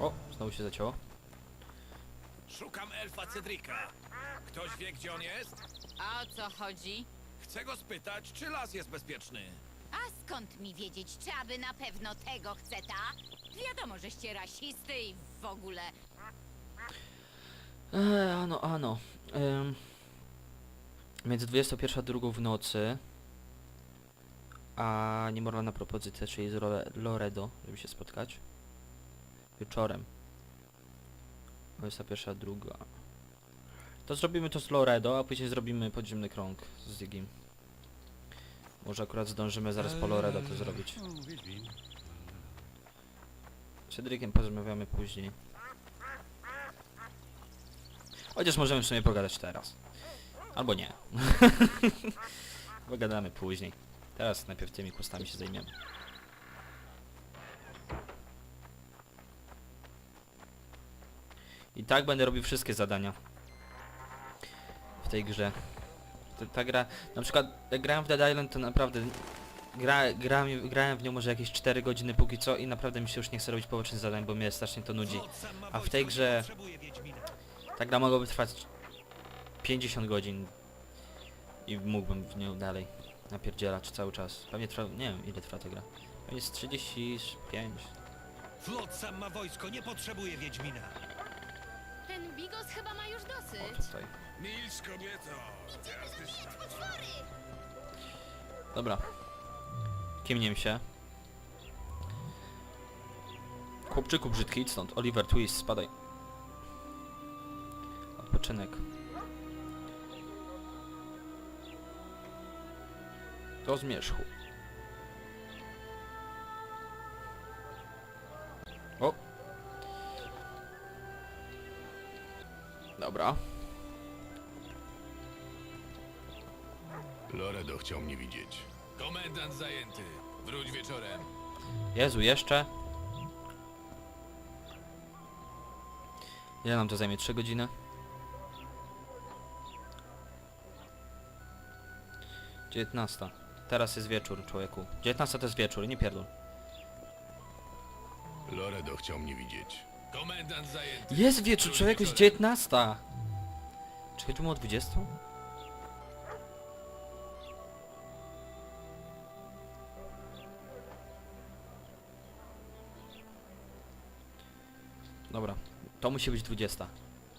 O, znowu się zacięło. Szukam elfa Cedrika. Ktoś wie, gdzie on jest? A o co chodzi? Chcę go spytać, czy las jest bezpieczny. A skąd mi wiedzieć, czy aby na pewno tego chce ta? Wiadomo, żeście rasisty i w ogóle. Eee, ano, ano. Ym, między 21 a 2 w nocy a niemoralna propozycja, czyli z Lore- Loredo, żeby się spotkać. Wieczorem. 21 a 2. To zrobimy to z Loredo, a później zrobimy podziemny krąg z Zigim. Może akurat zdążymy zaraz po Loredo to zrobić. Z Cedriciem porozmawiamy później. Chociaż możemy w sumie pogadać teraz. Albo nie. Pogadamy później. Teraz najpierw tymi kustami się zajmiemy. I tak będę robił wszystkie zadania. W tej grze. Ta, ta gra... Na przykład jak grałem w Dead Island to naprawdę... Gra, grałem, grałem w nią może jakieś 4 godziny póki co i naprawdę mi się już nie chce robić pobocznych zadań, bo mnie strasznie to nudzi. A w tej grze... Ta gra mogłaby trwać 50 godzin i mógłbym w nią dalej napierdzielać cały czas. Pewnie trwa, nie wiem ile trwa ta gra. Pewnie jest 35. Flot sam ma wojsko, nie potrzebuje Wiedźmina. Ten Bigos chyba ma już O, dosyć. tutaj. Milcz kobieto! Dobra. Kimniem się. Chłopczyku brzydki, idź stąd. Oliver Twist, spadaj. Odpoczynek. Do zmierzchu. O! Dobra. Loredo chciał mnie widzieć. Komendant zajęty. Wróć wieczorem. Jezu, jeszcze? Ile nam to zajmie? 3 godziny? Dziewiętnasta. Teraz jest wieczór, człowieku. Dziewiętnasta to jest wieczór, nie pierdol. Loredo chciał mnie widzieć. Komendant zajęty. Jest wieczór, człowieku, jest dziewiętnasta! Czy chodzimy o 20? Dobra, to musi być 20.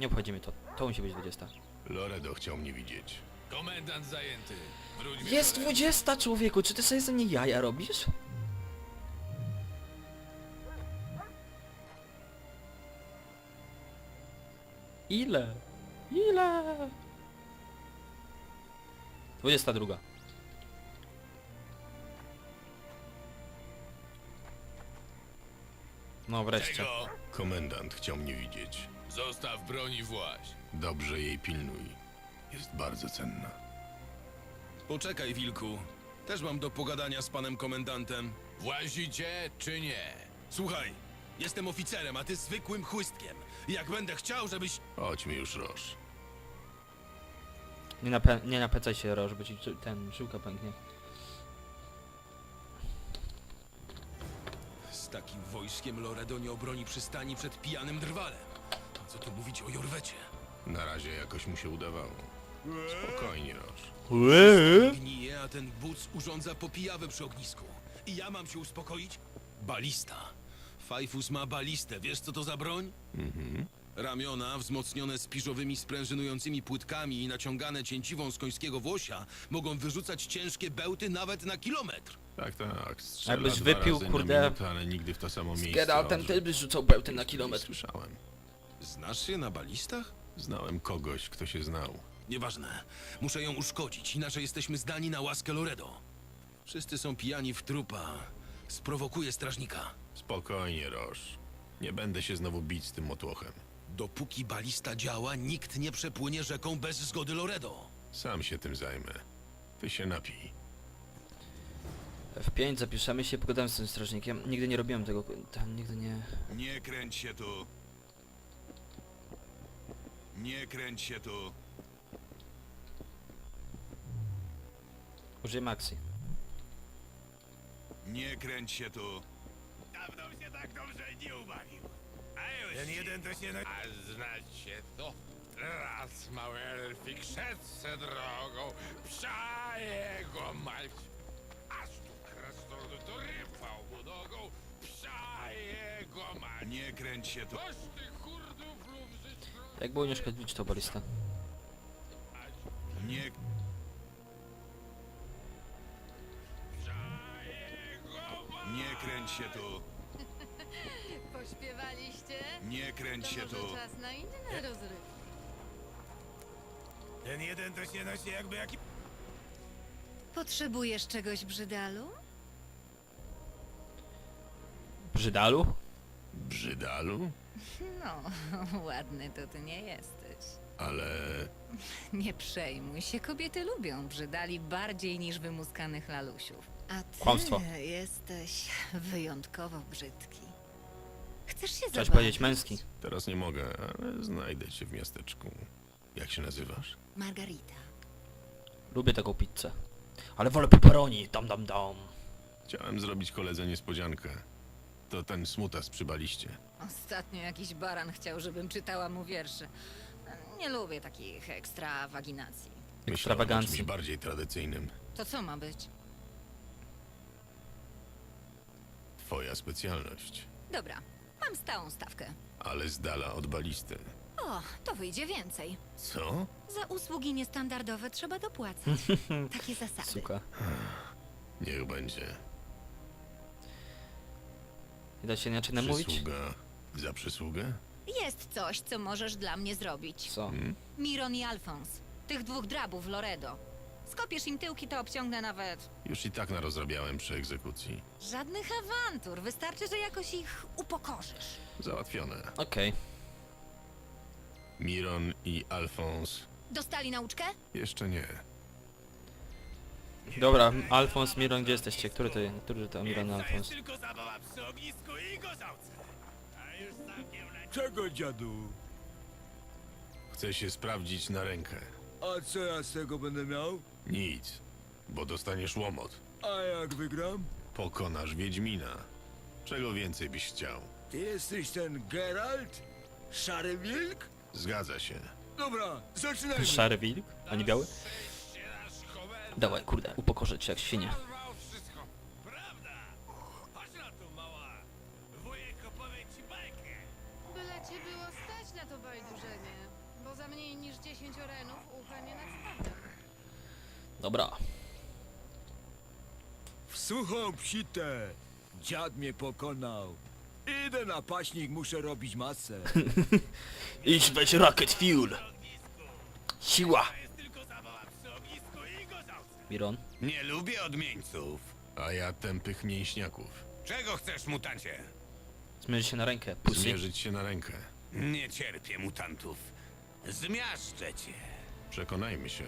Nie obchodzimy to, to musi być 20. Loredo chciał mnie widzieć. Komendant zajęty. Wróć Jest wieczorem. 20, człowieku, czy ty sobie ze mnie jaja robisz? Ile? Ile? 22. No wreszcie. Czego? Komendant chciał mnie widzieć. Zostaw broń i właź. Dobrze jej pilnuj. Jest bardzo cenna. Poczekaj, Wilku. Też mam do pogadania z panem komendantem. Włazicie czy nie? Słuchaj, jestem oficerem, a ty zwykłym chłystkiem. Jak będę chciał, żebyś... Chodźmy już, Roż. Nie, nape nie napędzaj się, Roż, bo ci ten żyłka pęknie. Z takim wojskiem Loredo nie obroni przystani przed pijanym drwalem. A co tu mówić o Jorwecie? Na razie jakoś mu się udawało. Spokojnie, Roż. Gnije, a ten buc urządza popijawę przy ognisku. I ja mam się uspokoić? Balista. Fajfus ma balistę. Wiesz, co to za broń? Mhm. Ramiona, wzmocnione spiżowymi sprężynującymi płytkami i naciągane cięciwą z końskiego włosia, mogą wyrzucać ciężkie bełty nawet na kilometr. Tak, tak. Strzela Jakbyś dwa wypił, razy kurde, Na minutę, ale nigdy w to samo miejsce. Geraltem, odwrót. ty byś rzucał bełty na Nie kilometr. Słyszałem. Znasz się na balistach? Znałem kogoś, kto się znał. Nieważne. Muszę ją uszkodzić, inaczej jesteśmy zdani na łaskę Loredo. Wszyscy są pijani w trupa. Sprowokuje strażnika. Spokojnie, Roż. Nie będę się znowu bić z tym motłochem. Dopóki balista działa, nikt nie przepłynie rzeką bez zgody Loredo. Sam się tym zajmę. Ty się napij. F5 zapiszemy się, pogadamy z tym strażnikiem. Nigdy nie robiłem tego, tam nigdy nie... Nie kręć się tu. Nie kręć się tu. Użyję Maxi. Nie kręć się tu. Dawno się tak dobrze nie ubawił. A Ten jeden to się na... A znacie to? Raz mały elfik szedł se drogą, psia jego mać. Aż tu krasnoludy to rypał mu nogą, psia jego mać. Nie kręć się tu. Toż ty kurdów lub Jak było nie szkodzić to balista? Nie... Nie kręć się tu. Nie kręć To się może tu. czas na inne rozrywki. Ten jeden to się nosi jakby jaki... Potrzebujesz czegoś, Brzydalu? Brzydalu? Brzydalu? No, ładny to ty nie jesteś. Ale Nie przejmuj się, kobiety lubią Brzydali bardziej niż wymuskanych lalusiów. A ty Kłamstwo. jesteś wyjątkowo brzydki. Chcesz się zobaczyć? powiedzieć męski. teraz nie mogę, ale znajdę cię w miasteczku. Jak się nazywasz? Margarita. Lubię taką pizzę. Ale wolę pepperoni, dam dam dam. Chciałem zrobić koledze niespodziankę. To ten smutas przy baliście. Ostatnio jakiś baran chciał, żebym czytała mu wiersze. Nie lubię takich ekstrawaginacji. Myślałem o Ekstrawagancji. czymś bardziej tradycyjnym. To co ma być? Twoja specjalność. Dobra, mam stałą stawkę. Ale z dala od balisty. O, to wyjdzie więcej. Co? Za usługi niestandardowe trzeba dopłacać. Takie zasady. Suka. Niech będzie. Nie da się inaczej namówić? Przysługa za przysługę? Jest coś, co możesz dla mnie zrobić. Co? Miron i Alfons. Tych dwóch drabów Loredo. Skopiesz im tyłki, to obciągnę nawet. Już i tak narozrabiałem przy egzekucji. Żadnych awantur. Wystarczy, że jakoś ich upokorzysz. Załatwione. Okej. Miron i Alfons Dostali nauczkę? jeszcze nie. Dobra, Alfons, Miron, gdzie jesteście? Który to, który to Miron, Alfons? tylko zabawa przy ognisku i gorzałce. A już całkiem. Czego dziadu? Chcę się sprawdzić na rękę. A co ja z tego będę miał? Nic, bo dostaniesz łomot. A jak wygram? Pokonasz Wiedźmina. Czego więcej byś chciał? Ty jesteś ten Geralt? Szary wilk? Zgadza się. Dobra, zaczynajmy. Szary wilk? A nie biały? Dawaj, kurde, upokorzę cię jak świnia. porwał wszystko. Prawda? Chodź na tu, mała. Wujek opowie ci bajkę. Byle cię było stać na to bajdurzenie. Bo za mniej niż 10 orenów ucha nie. Dobra. W suchą psitę. Dziad mnie pokonał. Idę na paśnik, muszę robić masę. Idź weź rocket fuel! Siła! Miron? Nie lubię odmieńców. A ja tępych mięśniaków. Czego chcesz, mutancie? Zmierzy się na rękę, pussy. Zmierzyć się na rękę. Nie cierpię mutantów. Zmiażdżę cię. Przekonajmy się.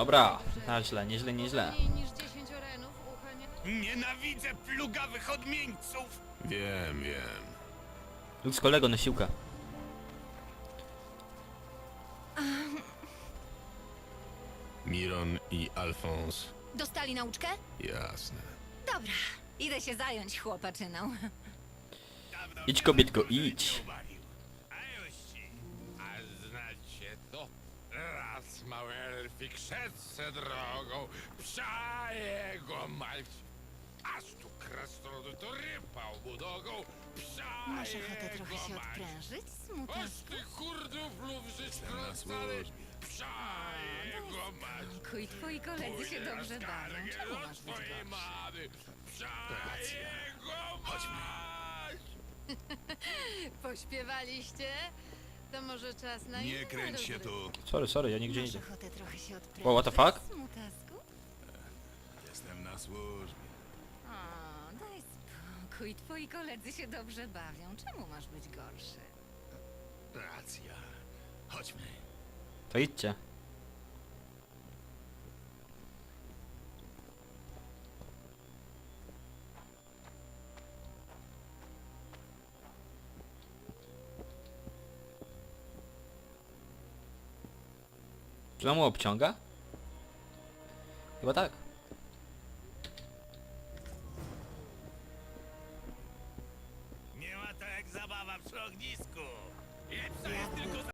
Dobra, na źle, nieźle, nieźle. za mniej niż 10 orenów ucha nie... Nienawidzę plugawych odmieńców. Wiem, wiem. Lud kolego na siłkę. Miron i Alfons. Dostali nauczkę? Jasne. Dobra, idę się zająć chłopaczyną. Idź kobietko, idź. Szedł se drogą, psia jego mać. Aż tu krasnoludy to rypał mu nogą, psia Masz ochotę jego trochę się mać. odprężyć, Aż smutasku? ty kurdów lub żyć psia jego mać. Kuj, twoi koledzy się dobrze bawią. Czemu masz być twojej gorszy? mamy, psia jego mać. Pośpiewaliście? To może czas na Nie inne kręć się rozrywki. tu. Sorry, sorry, ja nigdzie nie Masz idę. ochotę trochę się odprężyć, Wow, what the fuck? smutasku? Jestem na służbie. O, daj spokój, twoi koledzy się dobrze bawią. Czemu masz być gorszy? Racja. Chodźmy. To idźcie. Czy on mu obciąga? Chyba tak.